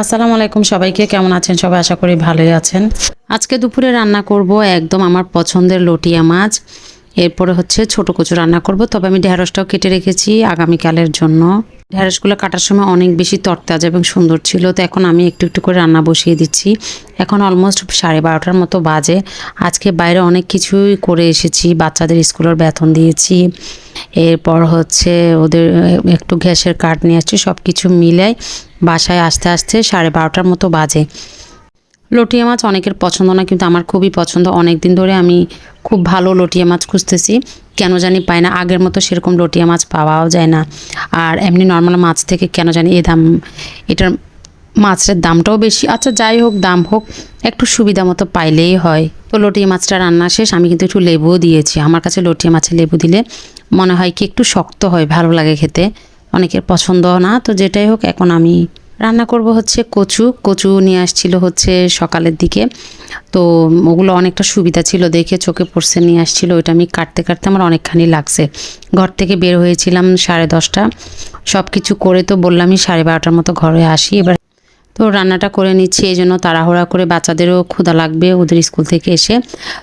আসসালামু আলাইকুম সবাইকে, কেমন আছেন? সবাই আশা করি ভালোই আছেন। আজকে দুপুরে রান্না করব একদম আমার পছন্দের লটিয়া মাছ। এরপরে হচ্ছে ছোট কচু রান্না করব, তবে আমি ঢেঁড়সটাও কেটে রেখেছি আগামীকালের জন্য। ঢেঁড়সগুলো কাটার সময় অনেক বেশি তরতাজা এবং সুন্দর ছিল, তো এখন আমি একটু একটু করে রান্না বসিয়ে দিচ্ছি। এখন অলমোস্ট সাড়ে বারোটার মতো বাজে। আজকে বাইরে অনেক কিছুই করে এসেছি, বাচ্চাদের স্কুলের বেতন দিয়েছি। এরপর হচ্ছে ওদের একটু গ্যাসের কাঠ নিয়ে আসছি সব কিছু মিলাই বাসায় আসতে আসতে সাড়ে বারোটার মতো বাজে। লটিয়া মাছ অনেকের পছন্দ না, কিন্তু আমার খুবই পছন্দ। অনেক দিন ধরে আমি খুব ভালো লটিয়া মাছ খুঁজতেছি। কেন জানি পাই না, আগের মতো সেরকম লটিয়া মাছ পাওয়াও যায় না। আর এমনি নর্মাল মাছ থেকে কেন জানি এ দাম, এটার মাছের দামটাও বেশি। আচ্ছা যাই হোক, দাম হোক, একটু সুবিধা মতো পাইলেই হয়। তো লটিয়া মাছটা রান্না শেষ, আমি কিন্তু একটু লেবুও দিয়েছি। আমার কাছে লটিয়া মাছে লেবু দিলে মনে হয় কি একটু শক্ত হয়, ভালো লাগে খেতে। অনেকের পছন্দ না, তো যেটাই হোক, এখন আমি রান্না করব হচ্ছে কচু। কচু নিয়ে আসছিল হচ্ছে সকালের দিকে। তো ওগুলো অনেকটা সুবিধা ছিল দেখে চোখে পড়ছে, নিয়ে আসছিল। ওইটা আমি কাটতে কাটতে আমার অনেকখানি লাগছে। ঘর থেকে বের হয়েছিলাম সাড়ে দশটা। সব কিছু করে তো বললামই সাড়ে বারোটার মতো ঘরে আসি। এবার তো রান্নাটা করে নিচ্ছি, এই জন্য তাড়াহুড়া করে বাচ্চাদেরও ক্ষুধা লাগবে ওদের স্কুল থেকে এসে।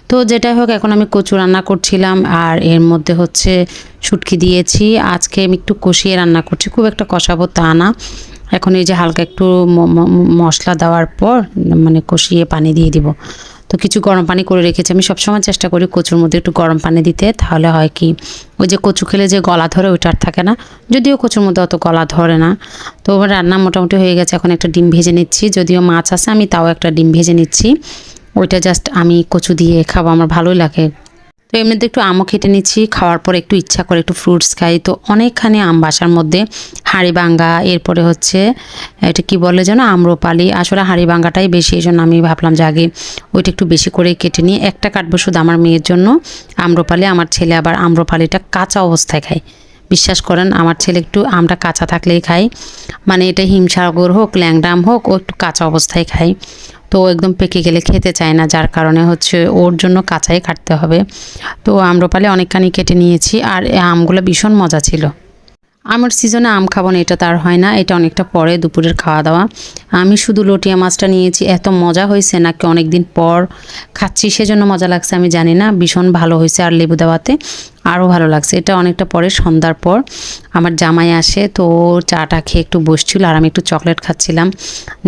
তো যেটাই হোক, এখন আমি কচু রান্না করছিলাম আর এর মধ্যে হচ্ছে শুটকি দিয়েছি। আজকে আমি একটু কষিয়ে রান্না করছি, খুব একটা কষাবো তা না। এখন এই যে হালকা একটু মশলা দেওয়ার পর মানে কষিয়ে পানি দিয়ে দিব। তো কিছু গরম পানি করে রেখেছি। আমি সবসময় চেষ্টা করি কচুর মধ্যে একটু গরম পানি দিতে, তাহলে হয় কি, ওই যে কচু খেলে যে গলা ধরে ওইটা আর থাকে না। যদিও কচুর মধ্যে অত গলা ধরে না। তো রান্না মোটামুটি হয়ে গেছে, এখন একটা ডিম ভেজে নিচ্ছি। যদিও মাছ আছে, আমি তাও একটা ডিম ভেজে নিচ্ছি। ওইটা জাস্ট আমি কচু দিয়ে খাব, আমার ভালোই লাগে। তো এমনিতে একটু আমও খেটে নিচ্ছি, খাওয়ার পর একটু ইচ্ছা করে একটু ফ্রুটস খাই। তো অনেকখানি আম বাসার মধ্যে হাঁড়িভাঙ্গা এরপরে হচ্ছে, এটা কি বলে যেন, আম্রপালি। আসলে হাঁড়িভাঙ্গাটাই বেশি, এই জন্য আমি ভাবলাম যে আগে ওইটা একটু বেশি করে কেটে নিয়ে একটা কাটবো শুধু আমার মেয়ের জন্য, আম্রপালি। আমার ছেলে আবার আম্রপালিটা কাঁচা অবস্থায় খায়। বিশ্বাস করেন, আমার ছেলে একটু আমটা কাঁচা থাকলেই খায়। মানে এটা হিমসাগর হোক, ল্যাংডাম হোক, ও একটু কাঁচা অবস্থায় খায়। তো একদম পেকে গেলে খেতে চায় না, যার কারণে হচ্ছে ওর জন্য কাঁচাই কাটতে হবে। তো আম্রপালি অনেকখানি কেটে নিয়েছি আর আমগুলো ভীষণ মজা ছিল। আমার সিজনে আম খাব না, এটা তার হয় না, এটা অনেকটা পরে দুপুরের খাওয়া দাওয়া। আমি শুধু লটিয়া মাছটা নিয়েছি, এত মজা হয়েছে নাকি অনেক দিন পর খাচ্ছি, সেজন্য মজা লাগছে, আমি জানি না, ভীষণ ভালো হয়েছে আর লেবু দেওয়াতে। আরও ভালো লাগছে। এটা অনেকটা পরে, সন্ধ্যার পর। আমার জামাই আসে, তো চাটা খেয়ে একটু বসছিল আর আমি একটু চকলেট খাচ্ছিলাম।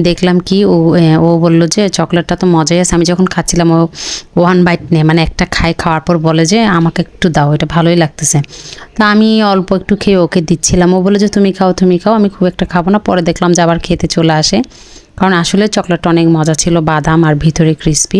দেখলাম কি ও ও বলল যে, চকলেটটা তো মজাই আছে। আমি যখন খাচ্ছিলাম, ও ওয়ান বাইট নেই মানে একটা খাই খাওয়ার পর বলে যে, আমাকে একটু দাও, এটা ভালোই লাগতেছে। তা আমি অল্প একটু খেয়ে ওকে দিচ্ছিলাম। ও বলে যে, তুমি খাও তুমি খাও, আমি খুব একটা খাব না। পরে দেখলাম যে, আবার খেতে চলে আসে। কারণ আসলে চকলেটটা অনেক মজা ছিল, বাদাম আর ভিতরে ক্রিস্পি